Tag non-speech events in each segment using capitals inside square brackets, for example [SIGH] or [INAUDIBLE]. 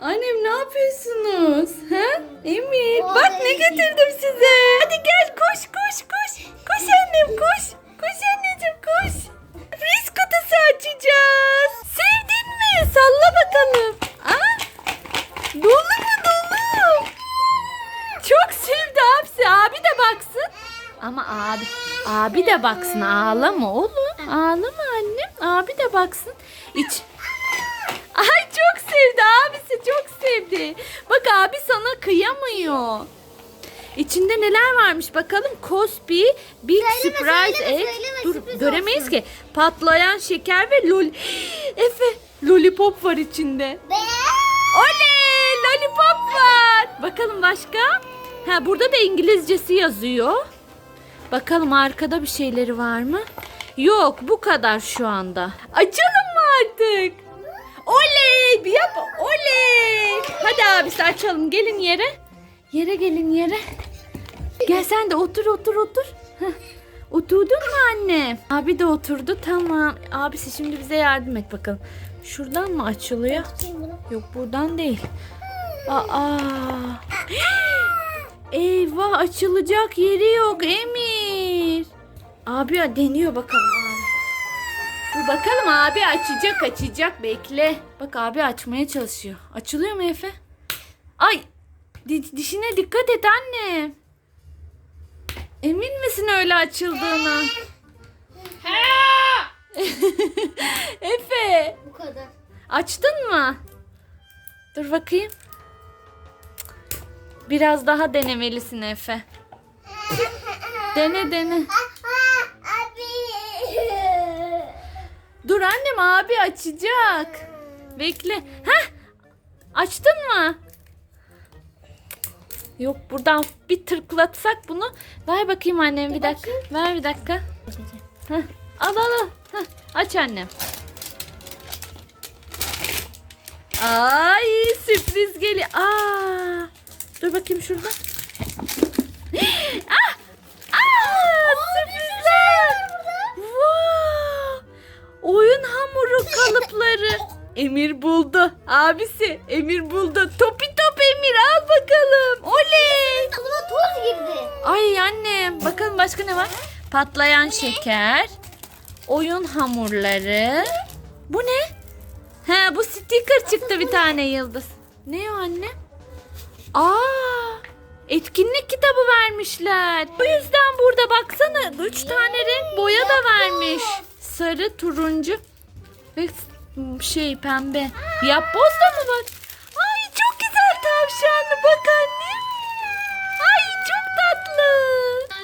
Annem ne yapıyorsunuz? Ha? Emir bak ne getirdim size. Hadi gel koş koş koş. Koş annem koş. Koş anneciğim koş. Sürpriz kutusu açacağız. Sevdin mi? Salla bakalım. Aa, dolu mu dolu? Çok sevdi abisi. Abi de baksın. Ama abi abi de baksın. Ağlama oğlum. Ağlama annem. Abi de baksın. İç. Abisi çok sevdi. Bak abi sana kıyamıyor. İçinde neler varmış bakalım. Cosby Big Söyleme, Surprise söyleme, Egg. söyleme, Dur sürpriz göremeyiz olsun. ki. Patlayan şeker ve lol. [GASPS] Efe lollipop var içinde. Be. Oley lollipop var. Bakalım başka. Ha burada da İngilizcesi yazıyor. Bakalım arkada bir şeyleri var mı? Yok bu kadar şu anda. Açalım mı artık? Oley bir yap. Oley. Hadi abisi açalım. Gelin yere. Yere gelin yere. Gel sen de otur otur otur. Heh. Oturdun mu anne? Abi de oturdu tamam. Abisi şimdi bize yardım et bakalım. Şuradan mı açılıyor? Yok buradan değil. Aa. Eyvah açılacak yeri yok Emir. Abi ya deniyor bakalım abi. Dur bakalım abi açacak açacak bekle. Bak abi açmaya çalışıyor. Açılıyor mu Efe? Ay di- dişine dikkat et anne. Emin misin öyle açıldığına? [LAUGHS] Efe Bu kadar. açtın mı? Dur bakayım. Biraz daha denemelisin Efe. [LAUGHS] Dene dene. Abi. Annem abi açacak. Bekle. Heh. Açtın mı? Yok buradan bir tırklatsak bunu. Ver bakayım annem bir dakika. Ver bir dakika. Heh. Al al al. Heh. Aç annem. Ay sürpriz geliyor. Aa. Dur bakayım şurada. Kalıpları. Emir buldu. Abisi Emir buldu. Topi top Emir al bakalım. Oley. Buna toz girdi. Ay annem bakalım başka ne var? Patlayan şeker. Oyun hamurları. Bu ne? He bu sticker çıktı bir tane yıldız. Ne o anne? Aa! Etkinlik kitabı vermişler. Bu yüzden burada baksana üç tane renk boya da vermiş. Sarı, turuncu ve şey pembe. Yapboz da mı var? Ay çok güzel tavşanlı bak anne. Ay çok tatlı.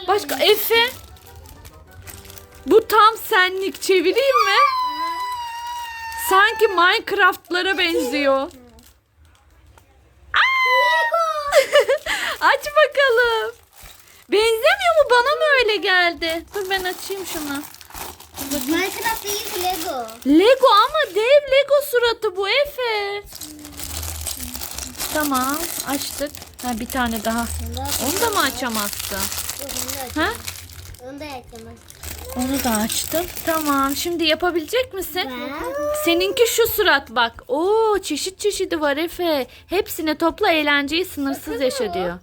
Başka Efe. Bu tam senlik çevireyim mi? Sanki Minecraft'lara benziyor. [LAUGHS] Aç bakalım. Benzemiyor mu? Bana mı öyle geldi? Dur ben açayım şunu. Minecraft değil ki Lego. Lego ama dev Lego suratı bu Efe. Tamam açtık. Ha bir tane daha. Onu da mı açamazsın? Ha? Onu da açamaz. Onu da açtım. Tamam şimdi yapabilecek misin? Seninki şu surat bak. Oo çeşit çeşidi var Efe. Hepsine topla eğlenceyi sınırsız yaşa diyor.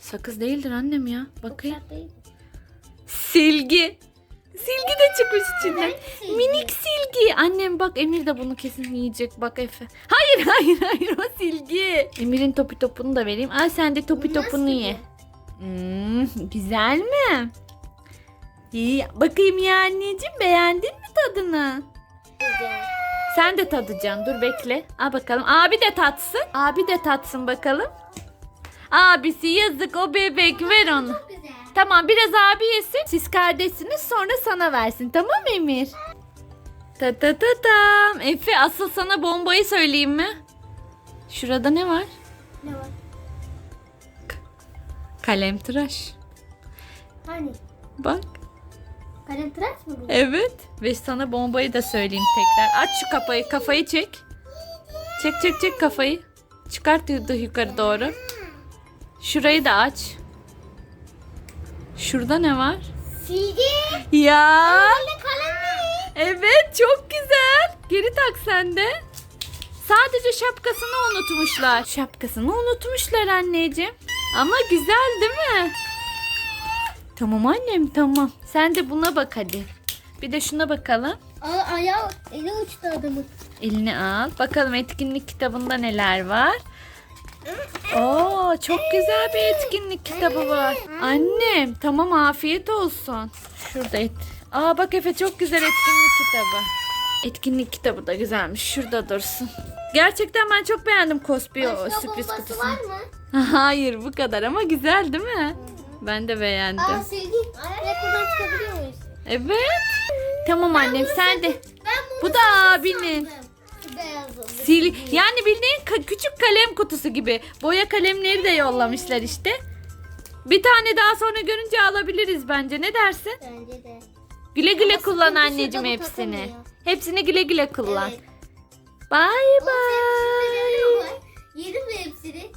Sakız değildir annem ya. Bakayım. Silgi. Silgi de çıkmış içinden. Minik silgi. Annem bak Emir de bunu kesin yiyecek. Bak Efe. Hayır [LAUGHS] hayır hayır o silgi. Emir'in topi topunu da vereyim. Al sen de topi topunu ye. Hmm, güzel mi? İyi. Bakayım ya anneciğim beğendin mi tadını? Güzel. Sen de tadacaksın. Dur bekle. Al bakalım. Abi de tatsın. Abi de tatsın bakalım. Abisi yazık o bebek ver onu. Tamam biraz abi yesin. Siz kardeşsiniz sonra sana versin. Tamam mı Emir? Ta ta ta tam. Efe asıl sana bombayı söyleyeyim mi? Şurada ne var? Ne var? Kalem tıraş. Hani? Bak. Kalem tıraş mı bu? Evet. Ve sana bombayı da söyleyeyim tekrar. Aç şu kafayı. Kafayı çek. Çek çek çek kafayı. Çıkart yukarı doğru. Şurayı da aç. Şurada ne var? Silgi. Ya. Evet çok güzel. Geri tak sen de. Sadece şapkasını unutmuşlar. Şapkasını unutmuşlar anneciğim. Ama güzel değil mi? Tamam annem tamam. Sen de buna bak hadi. Bir de şuna bakalım. Aa, ayağı eli uçtu adamın. Elini al. Bakalım etkinlik kitabında neler var. Çok güzel bir etkinlik kitabı var. Annem, tamam afiyet olsun. Şurada et. Aa bak Efe çok güzel etkinlik kitabı. Etkinlik kitabı da güzelmiş. Şurada dursun. Gerçekten ben çok beğendim Cosby o Başka sürpriz bombası kutusunu. var mı? [LAUGHS] Hayır bu kadar ama güzel değil mi? Ben de beğendim. Aa silgi. Ve buradan çıkabiliyor muyuz? Evet. Tamam annem sen de. Ben bunu Bu da abinin. Beyaz. Sil yani bildiğin ka- küçük kalem kutusu gibi. Boya kalemleri de yollamışlar işte. Bir tane daha sonra görünce alabiliriz bence. Ne dersin? Bence de. Güle güle Ama kullan anneciğim bu hepsini. takamıyor. Hepsini güle güle kullan. Evet. Bay bay. var? Yedim mi hepsini?